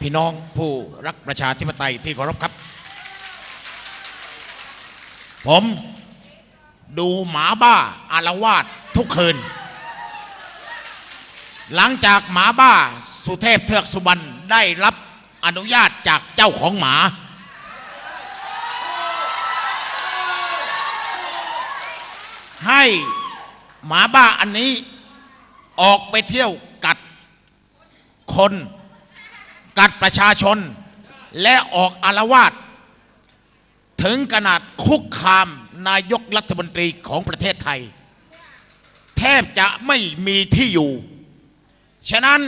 พี่น้องผู้รักประชาธิปไตยที่เคารพครับ ผมดูหมาบ้าอารวาสทุกคืน หลังจากหมาบ้าสุเทพเทือกสุบรรณได้รับอนุญาตจากเจ้าของหมา ให้หมาบ้าอันนี้ออกไปเที่ยวกัดคน กัดประชาชน และออกอารวาสถึงขนาดคุกคามนายกรัฐมนตรีของประเทศไทย แทบจะไม่มีที่อยู่ ฉะนั้น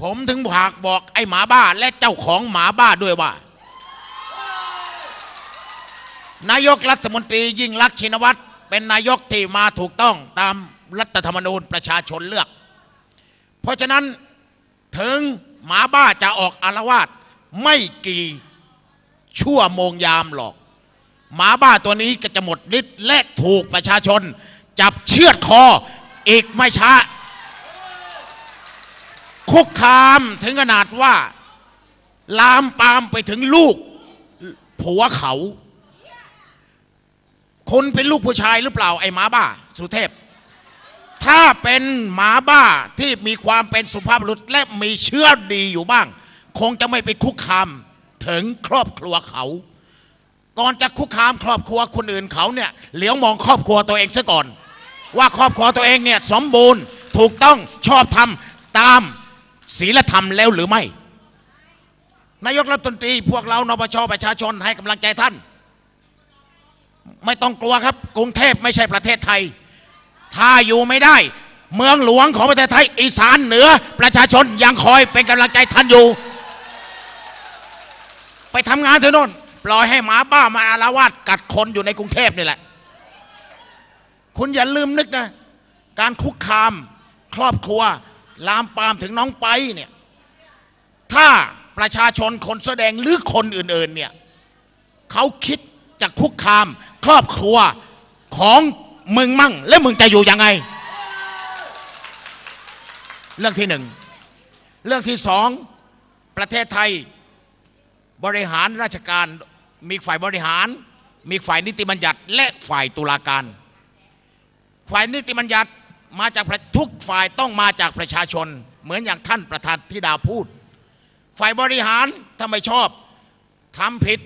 ผมถึงผากบอกไอ้หมาบ้าและเจ้าของหมาบ้าด้วยว่า นายกรัฐมนตรียิ่งลักษณ์ชินวัตรเป็นนายกที่มาถูกต้องตามรัฐธรรมนูญประชาชนเลือก เพราะฉะนั้นถึง หมาบ้าจะออกอารวาสไม่กี่ชั่วโมงยามหรอก หมาบ้าตัวนี้ก็จะหมดฤทธิ์และถูกประชาชน จับเชือดคออีกไม่ช้า คุกคามถึงขนาดว่า ลามปามไปถึงลูก ผัวเขาคุณเป็นลูกผู้ชายหรือเปล่าไอ้หมาบ้า สุเทพ ถ้าเป็นหมาบ้าที่มีความเป็นสุภาพบุรุษและมีเชื้อดีอยู่บ้าง คงจะไม่ไปคุกคามถึงครอบครัวเขา ก่อนจะคุกคามครอบครัวคนอื่นเขาเนี่ยเหลียวมองครอบครัวตัวเองซะก่อน ว่าครอบครัวตัวเองเนี่ยสมบูรณ์ถูกต้องชอบทำตามศีลธรรมแล้วหรือไม่ นายกรัฐมนตรีพวกเรานปชประชาชนให้กำลังใจท่าน ไม่ต้องกลัวครับ กรุงเทพไม่ใช่ประเทศไทย ถ้าอยู่ไม่ได้ เมืองหลวงของประเทศไทยอีสานเหนือ ประชาชนยังคอยเป็นกำลังใจท่านอยู่ ไปทำงานเถอะนนปล่อยให้หมาบ้ามาอาละวาดกัดคนอยู่ในกรุงเทพนี่แหละ คุณอย่าลืมนึกนะ การคุกคามครอบครัว ลามปามถึงน้องไปเนี่ย ถ้าประชาชนคนแสดงหรือคนอื่น ๆ เนี่ยเขาคิดจะคุกคามครอบครัวของ มึงมั่ง แล้วมึงจะอยู่ยังไง เรื่องที่หนึ่ง เรื่องที่สอง ประเทศไทยบริหารราชการมีฝ่ายบริหาร มีฝ่ายนิติบัญญัติ และฝ่ายตุลาการ ฝ่ายนิติบัญญัติมาจากทุกฝ่ายต้องมาจากประชาชน เหมือนอย่างท่านประธานธิดาพูด ฝ่ายบริหารถ้าไม่ชอบทำผิด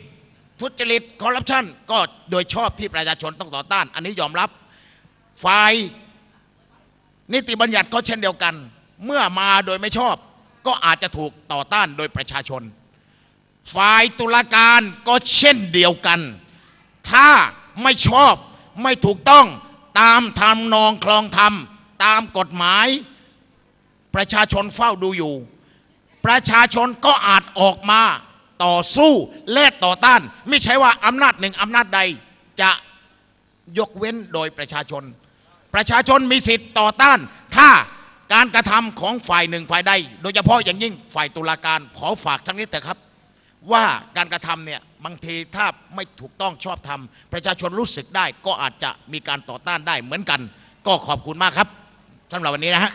ทุจริตคอร์รัปชันก็โดยชอบที่ประชาชนต้องต่อต้าน อันนี้ยอมรับ ฝ่ายนิติบัญญัติก็เช่นเดียวกัน เมื่อมาโดยไม่ชอบ ก็อาจจะถูกต่อต้านโดยประชาชน ฝ่ายตุลาการก็เช่นเดียวกัน ถ้าไม่ชอบไม่ถูกต้องตามทำนองคลองธรรม ตามกฎหมาย ประชาชนเฝ้าดูอยู่ ประชาชนก็อาจออกมาต่อสู้และต่อต้าน ไม่ใช่ว่าอำนาจหนึ่งอำนาจใดจะยกเว้นโดยประชาชน ประชาชนมีสิทธิ์ต่อต้าน ถ้าการกระทำของฝ่ายหนึ่งฝ่ายใด โดยเฉพาะอย่างยิ่งฝ่ายตุลาการขอฝากทั้งนี้แต่ครับ ว่าการกระทำเนี่ยบางทีถ้าไม่ถูกต้องชอบธรรมประชาชนรู้สึกได้ก็อาจจะมีการต่อต้านได้เหมือนกัน ก็ขอบคุณมากครับสำหรับวันนี้นะฮะ